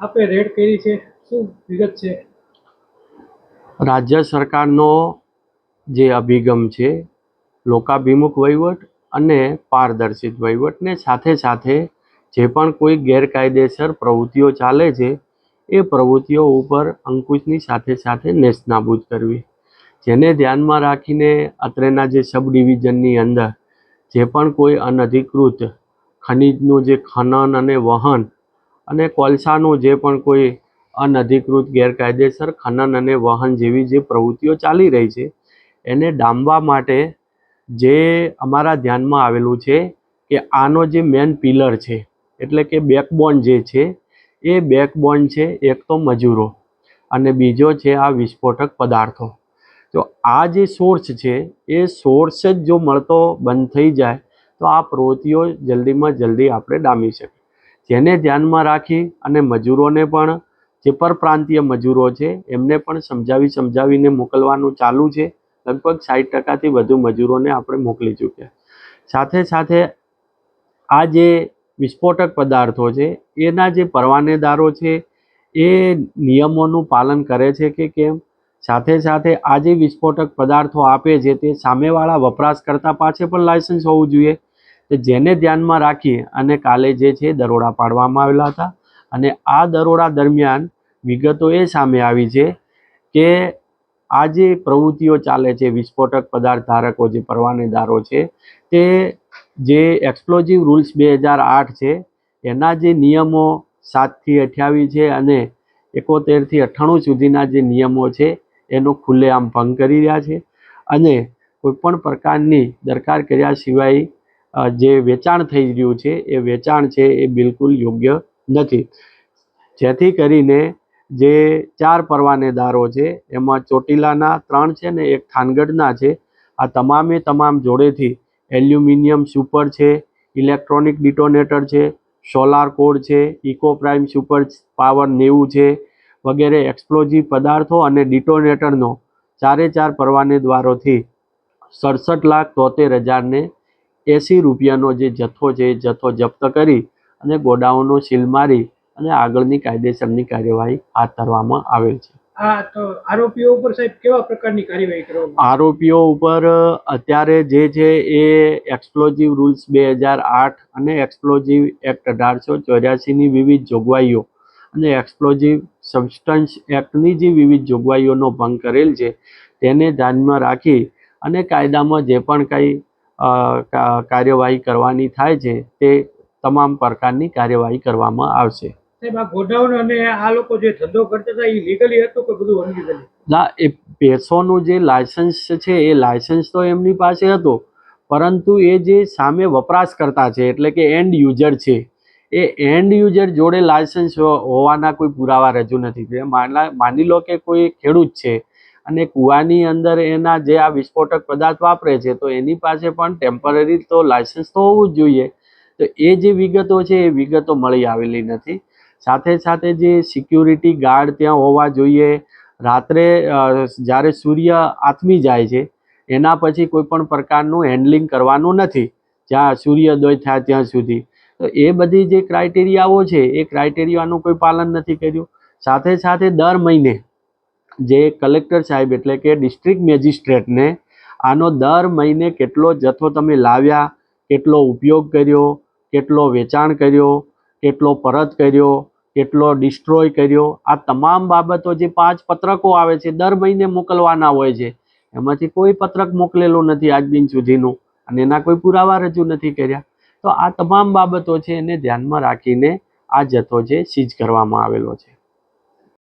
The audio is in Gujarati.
આપે રેડ કરી છે. શું વિગત છે? રાજ્ય સરકારનો જે અભિગમ છે, લોકાભિમુખ વહીવટ અને પારદર્શિત વહીવટને સાથે સાથે જે પણ કોઈ ગેરકાયદેસર પ્રવૃત્તિઓ ચાલે છે, એ પ્રવૃત્તિઓ ઉપર અંકુશની સાથે સાથે નેસ્તનાબૂદ કરવી. જેને ધ્યાનમાં રાખીને અત્રેના જે સબ ડિવિઝનની અંદર જે પણ કોઈ અનધિકૃત ખનિજનું જે ખનન અને વહન અને કોલસાનું જે પણ કોઈ અનધિકૃત ગેરકાયદેસર ખનન અને વહન જેવી જે પ્રવૃત્તિઓ ચાલી રહી છે, એને ડામવા માટે જે અમારા ધ્યાનમાં આવેલું છે કે આનો જે મેન પિલર છે, એટલે કે બેકબોન જે છે, એ બેકબોન છે એક તો મજૂરો અને બીજો છે આ વિસ્ફોટક પદાર્થો. તો આ જે સોર્સ છે, એ સોર્સ જ જો મળતો બંધ થઈ જાય, તો આ પ્રવૃત્તિઓ જલ્દીમાં જલ્દી આપણે ડામી શકીએ. જેને ધ્યાનમાં રાખી અને મજૂરોને પણ, જે પરપ્રાંતીય મજૂરો છે, એમને પણ સમજાવી સમજાવીને મોકલવાનું ચાલુ છે. લગભગ સાઠ ટકાથી વધુ મજૂરોને આપણે મોકલી ચૂક્યા. સાથે સાથે આ જે વિસ્ફોટક પદાર્થો છે, એના જે પરવાનેદારો છે, એ નિયમોનું પાલન કરે છે કે કેમ? સાથે સાથે આ જે વિસ્ફોટક પદાર્થો આપે છે, તે સામેવાળા વપરાશકર્તા પાસે પણ લાયસન્સ હોવું જોઈએ. તો જેને ધ્યાનમાં રાખી અને કાલે જે છે દરોડા પાડવામાં આવેલા હતા. અને આ દરોડા દરમિયાન વિગતો એ સામે આવી છે કે આ જે પ્રવૃત્તિઓ ચાલે છે, વિસ્ફોટક પદાર્થ ધારકો, જે પરવાનેદારો છે, તે જે એક્સપ્લોઝિવ રૂલ્સ બે હજાર આઠ છે, એના જે નિયમો સાતથી અઠ્યાવીસ છે અને એકોતેરથી અઠ્ઠાણું સુધીના જે નિયમો છે, એનો ખુલ્લેઆમ ભંગ કરી રહ્યા છે. અને કોઈપણ પ્રકારની દરકાર કર્યા સિવાય જે વેચાણ થઈ રહ્યું છે, એ વેચાણ છે એ બિલકુલ યોગ્ય નથી. જેથી કરીને જે ચાર પરવાનેદારો છે, એમાં ચોટીલાના ત્રણ છે ને એક થાનગઢના છે, આ તમામે તમામ જોડેથી એલ્યુમિનિયમ સુપર છે, ઇલેક્ટ્રોનિક ડિટોનેટર છે, સોલાર કોડ છે, ઇકો પ્રાઇમ સુપર પાવર નેવું છે, વગેરે એક્સપ્લોઝિવ પદાર્થો અને ડિટોનેટરનો ચારે ચાર પરવાનેદારોથી સડસઠ લાખ તોતેર હજારને એંસી રૂપિયાનો જે જથ્થો છે એ જથ્થો જપ્ત કરી અને ગોડાઉનો સીલ મારી અને આગળની કાયદેસરની કાર્યવાહી હાથ ધરવામાં આવેલ છે. આરોપીઓ ઉપર સાહેબ કેવા પ્રકારની કાર્યવાહી કરવામાં આરોપીઓ ઉપર અત્યારે જે છે એ એક્સપ્લોઝિવ રૂલ્સ બે હજાર આઠ અને એક્સપ્લોઝિવ એક્ટ અઢારસો ચોર્યાસીની વિવિધ જોગવાઈઓ અને એક્સપ્લોઝિવ સબસ્ટન્સ એક્ટની જે વિવિધ જોગવાઈઓનો ભંગ કરેલ છે તેને ધ્યાનમાં રાખી અને કાયદામાં જે પણ કંઈ કાર્યવાહી કરવાની થાય છે તે તમામ પ્રકારની કાર્યવાહી કરવામાં આવશે. ના એ પેસોનું જે લાયસન્સ છે એ લાયસન્સ તો એમની પાસે હતું પરંતુ એ જે સામે વપરાશકર્તા છે એટલે કે એન્ડ યુઝર છે એ એન્ડ યુઝર જોડે લાયસન્સ હોવાના કોઈ પુરાવા રજૂ નથી માની લો કે કોઈ ખેડૂત છે અને કૂવાની અંદર એના જે આ વિસ્ફોટક પદાર્થ વાપરે છે, તો એની પાસે પણ ટેમ્પરરી તો લાયસન્સ તો હોવું જ જોઈએ. તો એ જે વિગતો છે, એ વિગતો મળી આવેલી નથી. સાથે સાથે જે સિક્યુરિટી ગાર્ડ ત્યાં હોવા જોઈએ. રાત્રે જ્યારે સૂર્ય આથમી જાય છે, એના પછી કોઈ પણ પ્રકારનું હેન્ડલિંગ કરવાનું નથી, જ્યાં સૂર્યોદય થાય ત્યાં સુધી. તો એ બધી જે ક્રાઇટેરિયાઓ છે, એ ક્રાઇટેરિયાનું કોઈ પાલન નથી કર્યું. સાથે સાથે દર મહિને જે કલેક્ટર સાહેબ એટલે કે ડિસ્ટ્રિક્ટ મેજિસ્ટ્રેટને આનો દર મહિને કેટલો જથ્થો તમે લાવ્યા, કેટલો ઉપયોગ કર્યો, કેટલો વેચાણ કર્યો, કેટલો પરત કર્યો, કેટલો ડિસ્ટ્રોય કર્યો, આ તમામ બાબતો જે પાંચ પત્રકો આવે છે, દર મહિને મોકલવાના હોય છે, એમાંથી કોઈ પત્રક મોકલેલું નથી આજ દિન સુધીનું અને એના કોઈ પુરાવા રજૂ નથી કર્યા. તો આ તમામ બાબતો છે એને ધ્યાનમાં રાખીને આ જથ્થો છે સીઝ કરવામાં આવેલો છે.